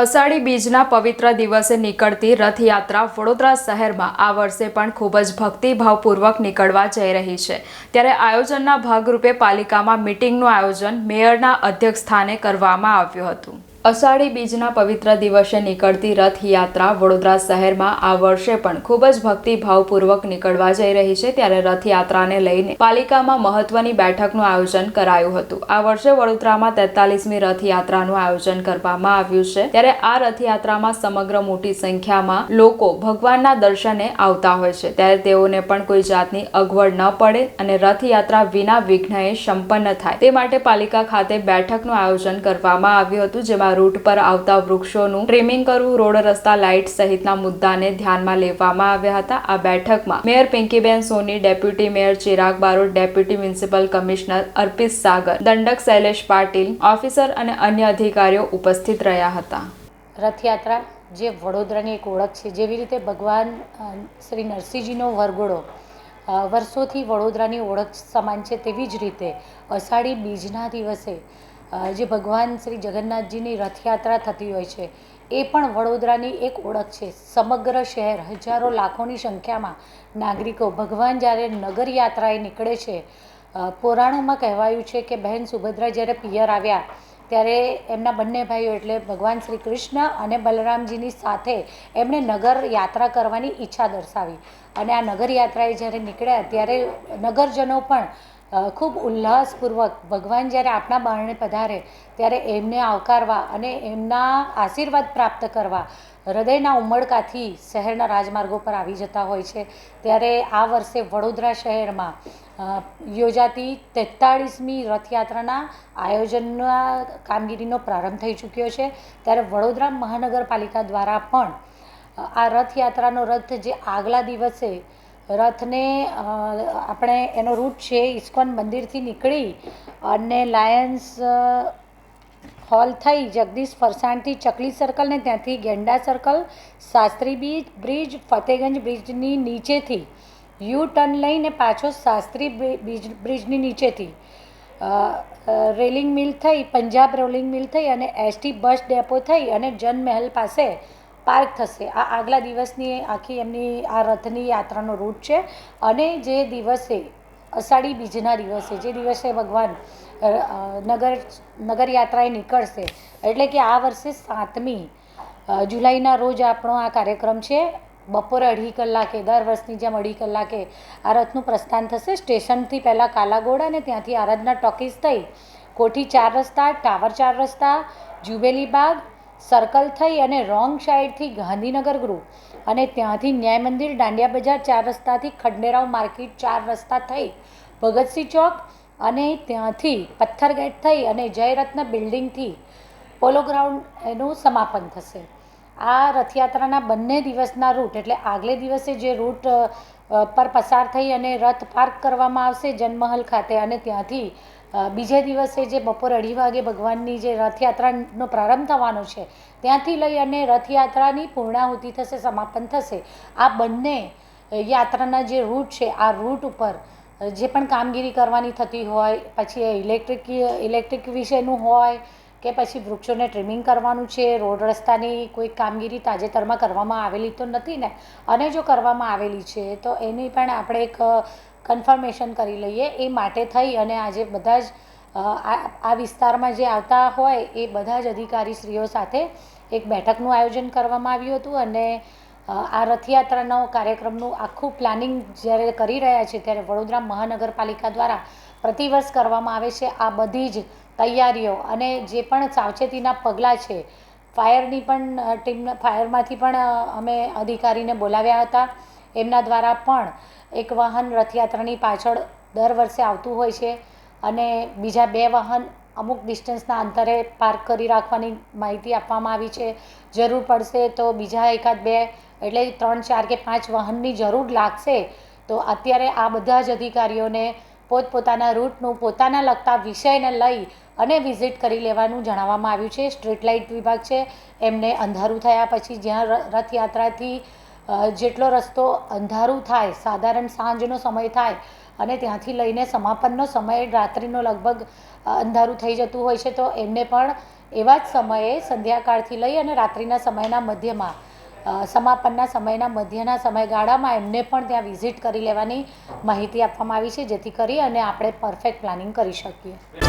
અષાઢી બીજના પવિત્ર દિવસે નીકળતી રથયાત્રા વડોદરા શહેરમાં આ વર્ષે પણ ખૂબ જ ભક્તિભાવપૂર્વક નીકળવા જઈ રહી છે. ત્યારે આયોજનના ભાગરૂપે પાલિકામાં મિટિંગનું આયોજન મેયરના અધ્યક્ષસ્થાને કરવામાં આવ્યું હતું. અષાઢી બીજના પવિત્ર દિવસે નીકળતી રથયાત્રા વડોદરા શહેરમાં આ વર્ષે પણ ખૂબ જ ભક્તિભાવપૂર્વક નીકળવા જઈ રહી છે. ત્યારે રથયાત્રાને લઈને પાલિકામાં મહત્વની બેઠકનું આયોજન કરાયું હતું. આ વર્ષે વડોદરામાં તેતાલીસમી રથયાત્રાનું આયોજન કરવામાં આવ્યું છે. ત્યારે આ રથયાત્રામાં સમગ્ર મોટી સંખ્યામાં લોકો ભગવાનના દર્શને આવતા હોય છે. ત્યારે તેઓને પણ કોઈ જાતની અગવડ ન પડે અને રથયાત્રા વિના વિઘ્નએ સંપન્ન થાય. તે માટે પાલિકા ખાતે બેઠકનું આયોજન કરવામાં આવ્યું હતું, જેમાં રૂટ પર આવતા વૃક્ષોનું ટ્રીમિંગ કરવું, રોડ રસ્તા, લાઇટ સહિતના મુદ્દાને ધ્યાનમાં લેવામાં આવ્યા હતા. આ બેઠકમાં mayor Pinkiben Soni, deputy mayor Chirag Barot, deputy municipal commissioner Arpit Sagar, દંડક શૈલેષ પાટીલ, ઓફિસર અને અન્ય અધિકારીઓ ઉપસ્થિત રહ્યા હતા. રથયાત્રા જે વડોદરાની એક ઓળખ છે, જેવી રીતે ભગવાન શ્રી નરસિંહજીનો વરઘોડો વર્ષોથી વડોદરાની ઓળખ સમાન છે, તેવી જ રીતે અષાઢી બીજના દિવસે જે ભગવાન શ્રી જગન્નાથજીની રથયાત્રા થતી હોય છે, એ પણ વડોદરાની એક ઓળખ છે. સમગ્ર શહેર હજારો લાખોની સંખ્યામાં નાગરિકો ભગવાન જ્યારે નગર યાત્રાએ નીકળે છે પુરાણોમાં કહેવાયું છે કે બહેન સુભદ્રા જ્યારે પિયર આવ્યા, ત્યારે એમના બંને ભાઈઓ એટલે ભગવાન શ્રી કૃષ્ણ અને બલરામજીની સાથે એમણે નગર યાત્રા કરવાની ઈચ્છા દર્શાવી. અને આ નગર યાત્રાએ જ્યારે નીકળ્યા, ત્યારે નગરજનો પણ ખૂબ ઉલ્લાસપૂર્વક ભગવાન જ્યારે આપણા બારણે પધારે, ત્યારે એમને આવકારવા અને એમના આશીર્વાદ પ્રાપ્ત કરવા હૃદયના ઉમળકાથી શહેરના રાજમાર્ગો પર આવી જતા હોય છે. ત્યારે આ વર્ષે વડોદરા શહેરમાં યોજાતી તેતાળીસમી રથયાત્રાના આયોજનના કામગીરીનો પ્રારંભ થઈ ચૂક્યો છે. ત્યારે વડોદરા મહાનગરપાલિકા દ્વારા પણ આ રથયાત્રાનો રથ જે આગલા દિવસે રથને આપણે એનો રૂટ છે ઇસ્કોન મંદિરથી નીકળી અને લાયન્સ હોલ થઈ જગદીશ ફરસાણથી ચકલી સર્કલ ને ત્યાંથી ગેંડા સર્કલ શાસ્ત્રી બીચ, બ્રિજ, ફતેગંજ બ્રિજની નીચેથી. યુ ટર્ન લઈને પાછો શાસ્ત્રી બ્રિ- બ્રિજ બ્રિજની નીચેથી. રેલિંગ મિલ થઈ, પંજાબ રોલિંગ મિલ થઈ અને એસટી બસ ડેપો થઈ અને જનમહેલ પાસે પાર્ક થશે. આ આગલા દિવસની આખી એમની આ રથની યાત્રાનો રૂટ છે અને જે દિવસે અષાઢી બીજના દિવસે, જે દિવસે ભગવાન નગર નગર યાત્રાએ નીકળશે. એટલે કે આ વર્ષે સાતમી જુલાઈના રોજ આપણો આ કાર્યક્રમ છે. બપોરે અઢી કલાકે, દર વર્ષની જેમ અઢી કલાકે આ રથનું પ્રસ્થાન થશે. સ્ટેશનથી પહેલાં કાલાગોડા અને ત્યાંથી આરાધના ટોકીઝ થઈ, કોઠી ચાર રસ્તા, ટાવર ચાર રસ્તા, જુબેલી બાગ સર્કલ થઈ અને રોંગ સાઈડથી ગાંધીનગર ગ્રુપ અને ત્યાંથી ન્યાય મંદિર દાંડિયા બજાર ચાર રસ્તાથી ખંડેરાવ માર્કેટ ચાર રસ્તા થઈ, ભગતસિંહ ચોક અને ત્યાંથી પથ્થરગેટ થઈ અને જયરત્ન બિલ્ડિંગથી પોલો ગ્રાઉન્ડ એનું સમાપન થશે. આ રથયાત્રાના બંને દિવસના રૂટ એટલે આગલે દિવસે જે રૂટ પર પસાર થઈ અને રથ પાર્ક કરવામાં આવશે જનમહલ ખાતે અને ત્યાંથી બીજે દિવસે જે બપોર અઢી વાગે ભગવાનની જે રથયાત્રાનો પ્રારંભ થવાનો છે, ત્યાંથી લઈ અને રથયાત્રાની પૂર્ણાહુતિ થશે, સમાપન થશે. આ બંને યાત્રાના જે રૂટ છે, આ રૂટ ઉપર જે પણ કામગીરી કરવાની થતી હોય, પછી ઇલેક્ટ્રિક ઇલેક્ટ્રિક વિશેનું હોય કે પછી વૃક્ષોને ટ્રીમિંગ કરવાનું છે, રોડ રસ્તાની કોઈ કામગીરી તાજેતરમાં કરવામાં આવેલી તો નથી ને? અને જો કરવામાં આવેલી છે, તો એની પણ આપણે એક કન્ફર્મેશન કરી લઈએ. એ માટે થઈ અને આજે બધા જ આ વિસ્તારમાં જે આવતા હોય એ બધા જ અધિકારીશ્રીઓ સાથે એક બેઠકનું આયોજન કરવામાં આવ્યું હતું અને આ રથયાત્રાનો કાર્યક્રમનું આખું પ્લાનિંગ જ્યારે કરી રહ્યા છે ત્યારે વડોદરા મહાનગરપાલિકા દ્વારા પ્રતિવર્ષ કરવામાં આવે છે. આ બધી જ તૈયારીઓ અને જે પણ સાવચેતીના પગલાં છે, ફાયરની પણ ટીમ ફાયરમાંથી પણ અમે અધિકારીને બોલાવ્યા હતા. એમના દ્વારા પણ એક વાહન રથયાત્રાની પાછળ દર વર્ષે આવતું હોય છે અને બીજા બે વાહન અમુક ડિસ્ટન્સના અંતરે પાર્ક કરી રાખવાની માહિતી આપવામાં આવી છે. જરૂર પડશે તો બીજા એકાદ બે એટલે ત્રણ, ચાર કે પાંચ વાહનની જરૂર લાગશે તો અત્યારે આ બધા જ અધિકારીઓને પોતપોતાના રૂટનું પોતાના લગતા વિષયને લઈ અને વિઝિટ કરી લેવાનું જણાવવામાં આવ્યું છે. સ્ટ્રીટ લાઇટ વિભાગ છે. એમને અંધારું થયા પછી જ્યાં રથયાત્રાથી જેટલો રસ્તો અંધારું થાય, સાધારણ સાંજનો સમય થાય અને ત્યાંથી લઈને સમાપનનો સમય રાત્રિનો લગભગ અંધારું થઈ જતું હોય છે, તો એમને પણ એવા જ સમયે સંધ્યાકાળથી લઈ અને રાત્રિના સમયના મધ્યમાં સમાપનના સમયના મધ્યના સમયગાળામાં એમને પણ ત્યાં વિઝિટ કરી લેવાની માહિતી આપવામાં આવી છે, જેથી કરી અને આપણે પરફેક્ટ પ્લાનિંગ કરી શકીએ.